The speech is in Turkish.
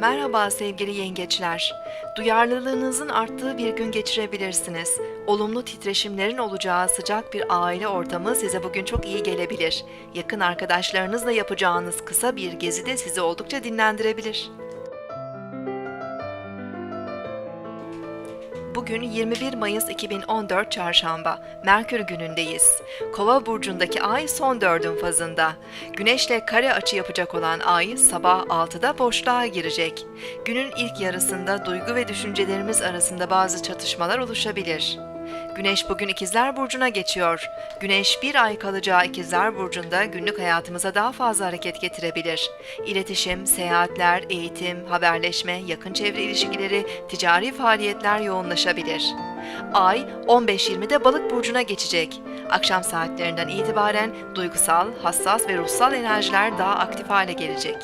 Merhaba sevgili yengeçler. Duyarlılığınızın arttığı bir gün geçirebilirsiniz. Olumlu titreşimlerin olacağı sıcak bir aile ortamı size bugün çok iyi gelebilir. Yakın arkadaşlarınızla yapacağınız kısa bir gezi de sizi oldukça dinlendirebilir. Bugün 21 Mayıs 2014 Çarşamba, Merkür günündeyiz. Kova burcundaki ay son dördün fazında. Güneşle kare açı yapacak olan ay sabah 6'da boşluğa girecek. Günün ilk yarısında duygu ve düşüncelerimiz arasında bazı çatışmalar oluşabilir. Güneş bugün İkizler Burcu'na geçiyor. Güneş bir ay kalacağı İkizler Burcu'nda günlük hayatımıza daha fazla hareket getirebilir. İletişim, seyahatler, eğitim, haberleşme, yakın çevre ilişkileri, ticari faaliyetler yoğunlaşabilir. Ay 15-20'de Balık Burcu'na geçecek. Akşam saatlerinden itibaren duygusal, hassas ve ruhsal enerjiler daha aktif hale gelecek.